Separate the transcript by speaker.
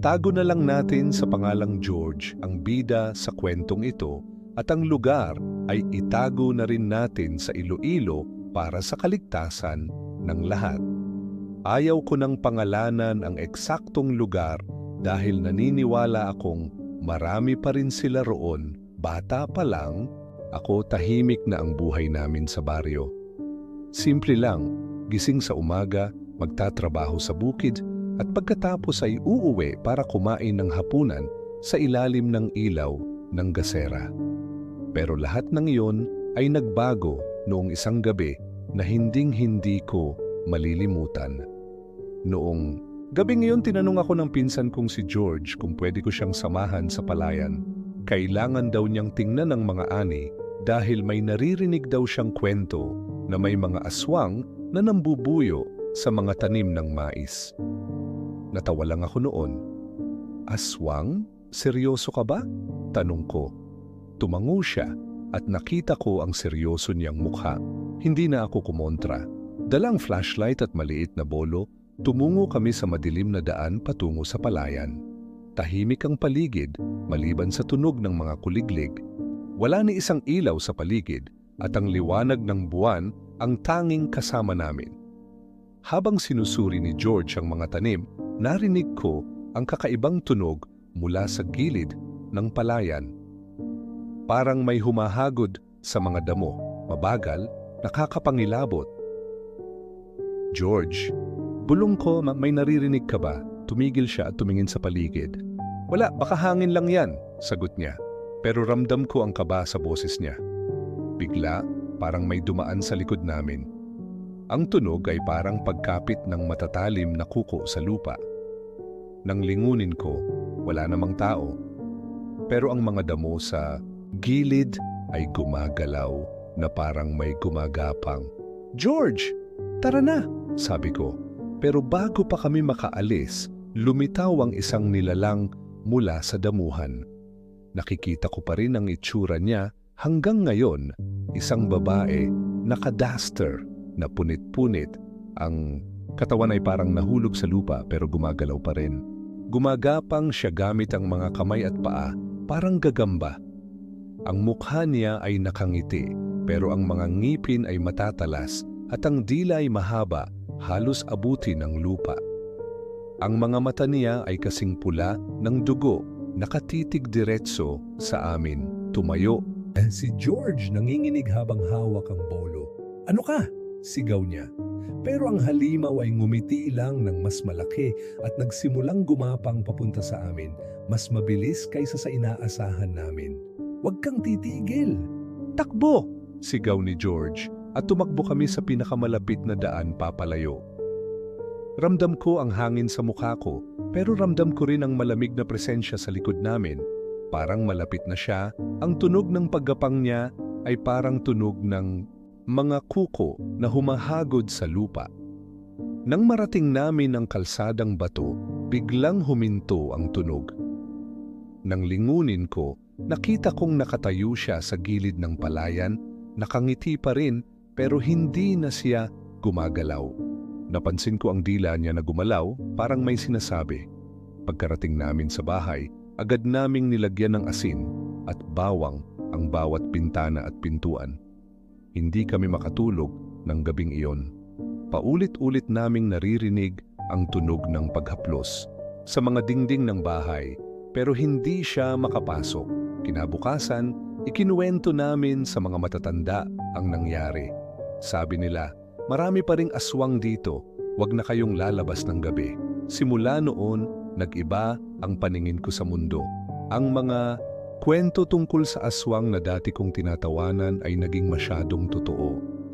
Speaker 1: Tago na lang natin sa pangalang George ang bida sa kwentong ito at ang lugar ay itago na rin natin sa Iloilo para sa kaligtasan ng lahat. Ayaw ko ng pangalanan ang eksaktong lugar dahil naniniwala akong marami pa rin sila roon. Bata pa lang, ako tahimik na ang buhay namin sa baryo. Simple lang, gising sa umaga, magtatrabaho sa bukid at pagkatapos ay uuwi para kumain ng hapunan sa ilalim ng ilaw ng gasera. Pero lahat ng iyon ay nagbago noong isang gabi na hinding-hindi ko malilimutan. Noong gabing iyon tinanong ako ng pinsan kong si George kung pwede ko siyang samahan sa palayan. Kailangan daw niyang tingnan ng mga ani dahil may naririnig daw siyang kwento na may mga aswang na nambubuyo sa mga tanim ng mais. Natawa lang ako noon. Aswang? Seryoso ka ba? Tanong ko. Tumango siya at nakita ko ang seryoso niyang mukha. Hindi na ako kumontra. Dalang flashlight at maliit na bolo, tumungo kami sa madilim na daan patungo sa palayan. Tahimik ang paligid, maliban sa tunog ng mga kuliglig. Wala ni isang ilaw sa paligid at ang liwanag ng buwan ang tanging kasama namin. Habang sinusuri ni George ang mga tanim, narinig ko ang kakaibang tunog mula sa gilid ng palayan. Parang may humahagod sa mga damo, mabagal, nakakapangilabot. George, bulong ko, may naririnig ka ba? Tumigil siya at tumingin sa paligid. Wala, baka hangin lang yan, sagot niya. Pero ramdam ko ang kaba sa boses niya. Bigla, parang may dumaan sa likod namin. Ang tunog ay parang pagkapit ng matatalim na kuko sa lupa. Nang lingunin ko, wala namang tao. Pero ang mga damo sa gilid ay gumagalaw na parang may gumagapang. George, tara na, sabi ko. Pero bago pa kami makaalis, lumitaw ang isang nilalang mula sa damuhan. Nakikita ko pa rin ang itsura niya hanggang ngayon, isang babae, naka-duster na punit-punit ang Katawan ay parang nahulog sa lupa pero gumagalaw pa rin. Gumagapang siya gamit ang mga kamay at paa, parang gagamba. Ang mukha niya ay nakangiti, pero ang mga ngipin ay matatalas at ang dila ay mahaba, halos abuti ng lupa. Ang mga mata niya ay kasing pula ng dugo, nakatitig diretso sa amin. Tumayo.
Speaker 2: Si George nanginginig habang hawak ang bolo. Ano ka? Sigaw niya. Pero ang halimaw ay ngumiti lang ng mas malaki at nagsimulang gumapang papunta sa amin, mas mabilis kaysa sa inaasahan namin. Huwag kang titigil.
Speaker 1: Takbo! Sigaw ni George at tumakbo kami sa pinakamalapit na daan papalayo. Ramdam ko ang hangin sa mukha ko pero ramdam ko rin ang malamig na presensya sa likod namin. Parang malapit na siya, ang tunog ng paggapang niya ay parang tunog ng mga kuko na humahagod sa lupa. Nang marating namin ang kalsadang bato, biglang huminto ang tunog. Nang lingunin ko, nakita kong nakatayo siya sa gilid ng palayan, nakangiti pa rin pero hindi na siya gumagalaw. Napansin ko ang dila niya na gumalaw, parang may sinasabi. Pagkarating namin sa bahay, agad naming nilagyan ng asin at bawang ang bawat pintana at pintuan. Hindi kami makatulog ng gabing iyon. Paulit-ulit naming naririnig ang tunog ng paghaplos sa mga dingding ng bahay pero hindi siya makapasok. Kinabukasan, ikinuwento namin sa mga matatanda ang nangyari. Sabi nila, marami pa ring aswang dito, wag na kayong lalabas ng gabi. Simula noon, nag-iba ang paningin ko sa mundo. Ang mga kwento tungkol sa aswang na dati kong tinatawanan ay naging masyadong totoo.